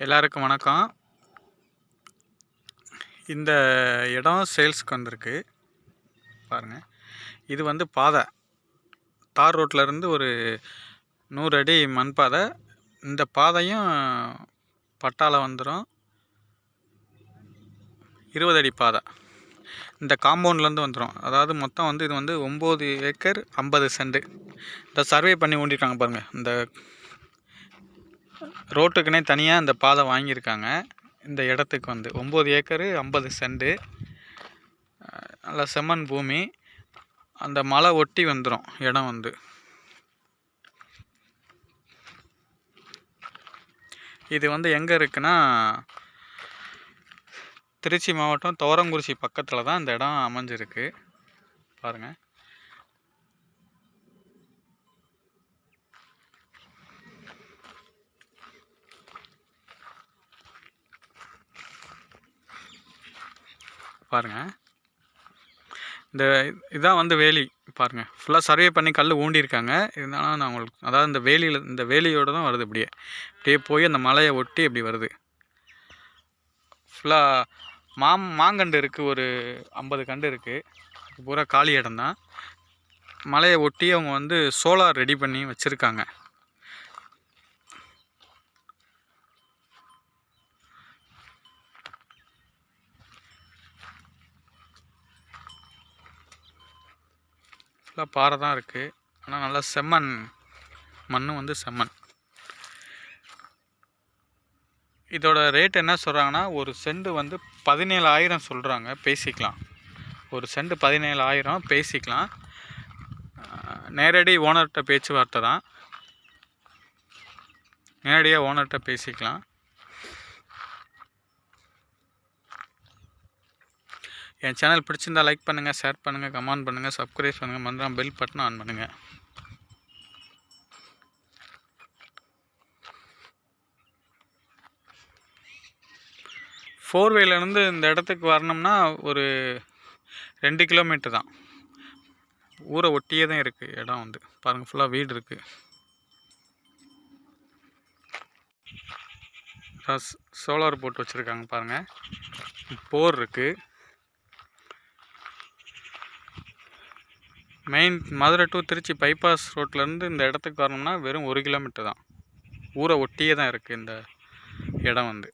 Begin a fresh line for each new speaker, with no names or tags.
எல்லாருக்கும் வணக்கம். இந்த இடம் சேல்ஸ்க்கு வந்திருக்கு. பாருங்கள் இது வந்து பாதை. தார் ரோட்ல இருந்து ஒரு நூறு அடி மண் பாதை இந்த பாதையும் பட்டால வந்துடும் இருபது அடி பாதை. இந்த காம்பவுண்ட்லேருந்து வந்துடும் அதாவது மொத்தம் வந்து இது வந்து ஒம்பது ஏக்கர் ஐம்பது சென்ட். இந்த சர்வே பண்ணி ஊண்டிருக்காங்க பாருங்கள் இந்த ரோட்டுக்குனே தனியாக இந்த பாதை வாங்கியிருக்காங்க. இந்த இடத்துக்கு வந்து ஒம்பது ஏக்கரு ஐம்பது செண்டு நல்லா செம்மன் செம்மண் பூமி. அந்த மலை ஒட்டி வந்துடும் இடம் வந்து. இது வந்து எங்கே இருக்குன்னா திருச்சி மாவட்டம் துவரங்குறிச்சி பக்கத்தில் தான் இந்த இடம் அமைஞ்சிருக்கு. பாருங்கள் பாருங்கள் இந்த இதான் வந்து வேலி பாருங்கள் ஃபுல்லாக சர்வே பண்ணி கல் ஊண்டியிருக்காங்க. இருந்தாலும் நான் உங்களுக்கு அதாவது இந்த வேலியில் இந்த வேலியோடு தான் வருது இப்படியே. அப்படியே போய் அந்த மலையை ஒட்டி இப்படி வருது. ஃபுல்லாக மாம் மாங்கண்டு இருக்குது ஒரு ஐம்பது கண்டு இருக்குது பூரா காலி இடம் தான். மலையை ஒட்டி அவங்க வந்து சோலார் ரெடி பண்ணி வச்சுருக்காங்க. ஃபுல்லாக பாறை தான் இருக்குது ஆனால் நல்லா செம்மண். மண் வந்து செம்மண். இதோட ரேட் என்ன சொல்கிறாங்கன்னா ஒரு செண்டு வந்து பதினேழாயிரம் சொல்கிறாங்க பேசிக்கலாம். ஒரு செண்டு பதினேழாயிரம் பேசிக்கலாம். நேரடி ஓனர்கிட்ட பேச்சுவார்த்தை தான். நேரடியாக ஓனர்கிட்ட பேசிக்கலாம். என் சேனல் பிடிச்சிருந்தா லைக் பண்ணுங்கள் ஷேர் பண்ணுங்கள் கமெண்ட் பண்ணுங்கள் சப்ஸ்கிரைப் பண்ணுங்கள் மறந்துடாம பெல் பட்டன் ஆன் பண்ணுங்கள் ஃபோர் வேலேருந்து இந்த இடத்துக்கு வரணும்னா ஒரு ரெண்டு கிலோமீட்டர் தான். ஊரை ஒட்டியே தான் இருக்குது இடம் வந்து. பாருங்கள் ஃபுல்லாக வீடு இருக்குது சோலார் போட்டு வச்சுருக்காங்க பாருங்கள் போர் இருக்குது main Madurai to Trichy bypass ரோட்லேருந்து இந்த இடத்துக்கு வரணும்னா வெறும் ஒரு கிலோமீட்டர் தான். ஊரை ஒட்டியே தான் இருக்குது இந்த இடம் வந்து.